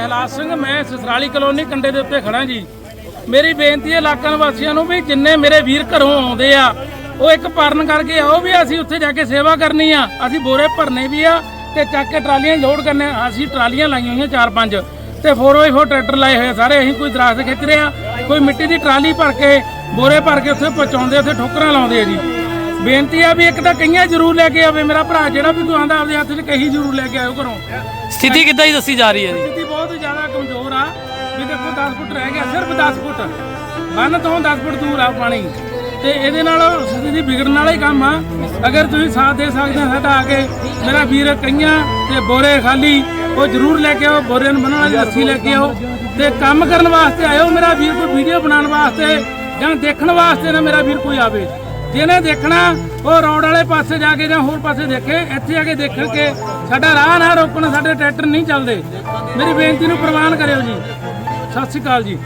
ਪ੍ਰਹਿਲਾਦ ਸਿੰਘ, ਮੈਂ ਸਸਰਾਲੀ ਕਲੋਨੀ ਕੰਡੇ ਦੇ ਉੱਤੇ ਖੜਾ ਜੀ। ਮੇਰੀ ਬੇਨਤੀ ਹੈ ਇਲਾਕਾ ਨਿਵਾਸੀਆਂ ਨੂੰ ਵੀ ਜਿੰਨੇ ਮੇਰੇ ਵੀਰ ਘਰੋਂ ਆਉਂਦੇ ਆ, ਉਹ ਇੱਕ ਪਾਰਨ ਕਰਕੇ ਆਓ ਵੀ ਅਸੀਂ ਉੱਥੇ ਜਾ ਕੇ ਸੇਵਾ ਕਰਨੀ ਆ। ਅਸੀਂ ਬੋਰੇ ਭਰਨੇ ਵੀ ਆ ਤੇ ਚੱਕ ਕੇ ਟਰਾਲੀਆਂ ਲੋਡ ਕਰਨੇ ਅਸੀਂ ਟਰਾਲੀਆਂ ਲਾਈਆਂ ਹੋਈਆਂ ਚਾਰ ਪੰਜ ਤੇ 4x4 ਟਰੈਕਟਰ ਲਾਏ ਹੋਏ ਆ ਸਾਰੇ। ਅਸੀਂ ਕੋਈ ਦਰਾਸ ਖਿੱਚ ਰਹੇ ਰਿਹਾ ਕੋਈ ਮਿੱਟੀ ਦੀ ਟਰਾਲੀ ਭਰ ਕੇ, ਬੋਰੇ ਭਰ ਕੇ ਉੱਥੇ ਪਹੁੰਚਾਉਂਦੇ ਉੱਥੇ ਠੋਕਰਾਂ ਲਾਉਂਦੇ ਆ ਜੀ। ਬੇਨਤੀ ਆ ਵੀ ਇੱਕ ਤਾਂ ਕਈਆਂ ਜ਼ਰੂਰ ਲੈ ਕੇ ਆਵੇ ਮੇਰਾ ਭਰਾ ਜਿਹੜਾ ਵੀ ਤੂੰ ਆਂਦਾ ਆਪਦੇ ਹੱਥ 'ਚ ਕਹੀ ਜ਼ਰੂਰ ਲੈ ਕੇ ਆਇਓ ਘਰੋਂ। ਸਥਿਤੀ ਕਿੱਦਾਂ ਹੀ ਦੱਸੀ ਜਾ ਰਹੀ ਹੈ ਜੀ? ਸਥਿਤੀ ਬਹੁਤ ਜ਼ਿਆਦਾ ਕਮਜ਼ੋਰ ਆ। ਵੀ ਦੇਖੋ 10 ਫੁੱਟ ਰਹਿ ਗਿਆ ਸਿਰਫ 10 ਫੁੱਟ। ਬੰਨ ਤੋਂ 10 ਫੁੱਟ ਦੂਰ ਆ ਪਾਣੀ। ਤੇ ਇਹਦੇ ਨਾਲ ਸਥਿਤੀ ਵਿਗੜਨ ਵਾਲਾ ਹੀ ਕੰਮ ਆ। ਅਗਰ ਤੁਸੀਂ ਸਾਥ ਦੇ ਸਕਦੇ ਹੋ ਸਾਡਾ ਆ ਕੇ ਮੇਰਾ ਵੀਰ ਕਈਆਂ ਤੇ ਬੋਰੇ ਖਾਲੀ ਉਹ ਜ਼ਰੂਰ ਲੈ ਕੇ ਆਓ ਬੋਰਿਆਂ ਨੂੰ ਬਣਾਉਣ ਵਾਲੀ ਲੱਸੀ ਲੈ ਕੇ ਆਓ। ਤੇ ਕੰਮ ਕਰਨ ਵਾਸਤੇ ਆਇਓ ਮੇਰਾ ਵੀਰ ਕੋਈ ਵੀਡੀਓ ਬਣਾਉਣ ਵਾਸਤੇ ਜਾਂ ਦੇਖਣ ਵਾਸਤੇ ਨਾ ਮੇਰਾ ਵੀਰ ਕੋਈ ਆਵੇ। ਜਿਹਨੇ ਦੇਖਣਾ, ਉਹ ਰੋਡ ਵਾਲੇ ਪਾਸੇ ਜਾ ਕੇ ਜਾਂ ਹੋਰ ਪਾਸੇ ਦੇਖੇ, ਇੱਥੇ ਆ ਕੇ ਦੇਖਣ ਕੇ ਸਾਡਾ ਰਾਹ ਨਾ ਰੋਕਣ, ਸਾਡੇ ਟਰੈਕਟਰ ਨਹੀਂ ਚੱਲਦੇ। ਮੇਰੀ ਬੇਨਤੀ ਨੂੰ ਪ੍ਰਵਾਨ ਕਰਿਓ ਜੀ। ਸਤਿ ਸ਼੍ਰੀ ਅਕਾਲ ਜੀ।